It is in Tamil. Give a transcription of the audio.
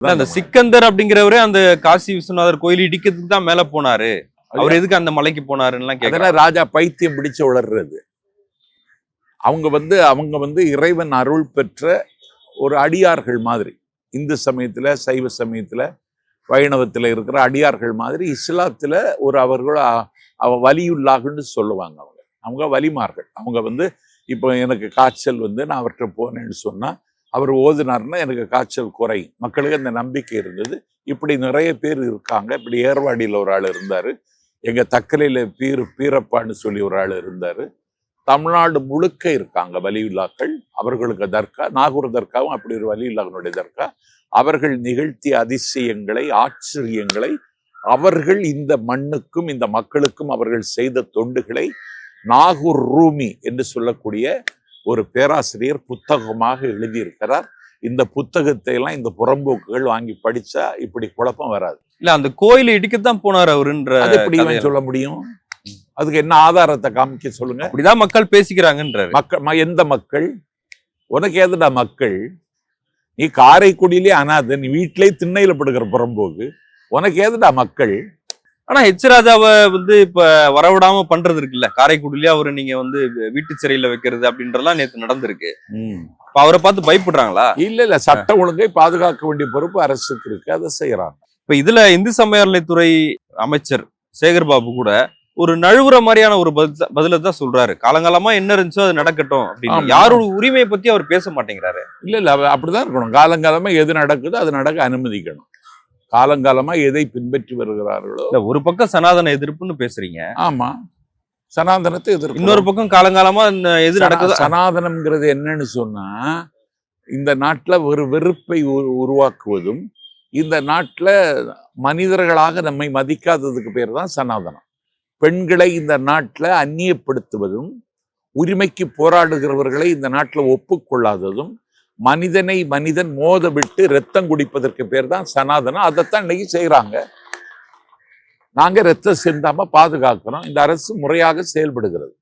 அந்த சிக்கந்தர் அப்படிங்கிறவரே அந்த காசி விஸ்வநாதர் கோயில் இடிக்கிறதுக்கு தான் மேல போனாரு. அவர் எதுக்கு அந்த மலைக்கு போனாருன்னு அதெல்லாம் ராஜா பைத்தியம் பிடிச்சு வளர்றது அவங்க வந்து அவங்க வந்து இறைவன் அருள் பெற்ற ஒரு அடியார்கள் மாதிரி. இந்து சமயத்துல சைவ சமயத்துல வைணவத்துல இருக்கிற அடியார்கள் மாதிரி இஸ்லாத்துல ஒரு அவர்கள் அ- அவ வலியுள்ளாகன்னு சொல்லுவாங்க அவங்க. அவங்க வலிமார்கள். அவங்க வந்து இப்போ எனக்கு காய்ச்சல் வந்து நான் அவர்கிட்ட போனேன்னு சொன்னா அவர் ஓதுனாருன்னா எனக்கு காய்ச்சல் குறையும் மக்களுக்கு அந்த நம்பிக்கை இருந்தது. இப்படி நிறைய பேர் இருக்காங்க. இப்படி ஏர்வாடியில் ஒரு ஆள் இருந்தார். எங்கள் தக்கலையில் பீர் பீரப்பான்னு சொல்லி ஒரு ஆள் இருந்தார். தமிழ்நாடு முழுக்க இருக்காங்க வலியுல்லாக்கள். அவர்களுக்கு தர்கா நாகூர் தர்காவும் அப்படி ஒரு வலியுல்லாக்களுடைய தர்கா. அவர்கள் நிகழ்த்திய அதிசயங்களை ஆச்சரியங்களை அவர்கள் இந்த மண்ணுக்கும் இந்த மக்களுக்கும் அவர்கள் செய்த தொண்டுகளை நாகூர் ரூமி என்று சொல்லக்கூடிய ஒரு பேராசிரியர் புத்தகமாக எழுதியிருக்கிறார். இந்த புத்தகத்தை எல்லாம் இந்த புறம்போக்குகள் வாங்கி படிச்சா இப்படி குழப்பம் வராது. இல்ல அந்த கோயிலை இடிக்கத்தான் போனார் அவருன்ற எப்படி? சொல்ல முடியும்? அதுக்கு என்ன ஆதாரத்தை காமிக்க சொல்லுங்க. அப்படிதான் மக்கள் பேசிக்கிறாங்கன்றாரு. மக்கள் எந்த மக்கள்? உனக்கு எதுடா மக்கள்? நீ காரைக்குடியிலே அனாதை நீ வீட்டிலே திண்ணையில படுக்கிற புறம்போக்கு. உனக்கு ஏதுடா மக்கள்? ஆனா ஹெச் ராஜாவை வந்து இப்ப வரவிடாம பண்றது இருக்குல்ல? காரைக்குடியிலே அவரு நீங்க வந்து வீட்டு சிறையில வைக்கிறது அப்படின்றலாம் நேத்து நடந்திருக்கு. இப்ப அவரை பார்த்து பயப்படுறாங்களா? இல்ல இல்ல. சட்ட ஒழுங்கை பாதுகாக்க வேண்டிய பொறுப்பு அரசுக்கு இருக்கு. அதை செய்யறாங்க. இப்ப இதுல இந்து சமயத்துறை அமைச்சர் சேகர் பாபு கூட ஒரு நழுவுற மாதிரியான ஒரு பதில் தான் சொல்றாரு. காலங்காலமா என்ன இருந்துச்சோ அது நடக்கட்டும் அப்படின்னு. யாரோட உரிமையை பத்தி அவர் பேச மாட்டேங்கிறாரு? இல்ல இல்ல. அப்படிதான் இருக்கணும். காலங்காலமா எது நடக்குதோ அது நடக்க அனுமதிக்கணும். காலங்காலமா எதை பின்பற்றி வருகிறார்களோ. ஒரு பக்கம் சனாதன எதிர்ப்புன்னு பேசுறீங்க. ஆமா. சனாதனத்தை எதிர்க்கணும். இன்னொரு பக்கம் காலங்காலமா இந்த எது நடக்குதோ சனாதனம்ங்கிறது என்னன்னு சொன்னா இந்த நாட்டுல ஒரு வெறுப்பை உரு- உருவாக்குவதும் இந்த நாட்டுல மனிதர்களாக நம்மை மதிக்காததுக்கு பேர் தான் சனாதனம். பெண்களை இந்த நாட்டுல அந்நியப்படுத்துவதும் உரிமைக்கு போராடுகிறவர்களை இந்த நாட்டுல ஒப்புக்கொள்ளாததும் மனிதனை மனிதன் மோத விட்டு ரத்தம் குடிப்பதற்கு பேர் தான் சனாதனம். அதைத்தான் இன்னைக்கு செய்கிறாங்க நாங்கள் ரத்தம் சிந்தாமல் பாதுகாக்கிறோம். இந்த அரசு முறையாக செயல்படுகிறது.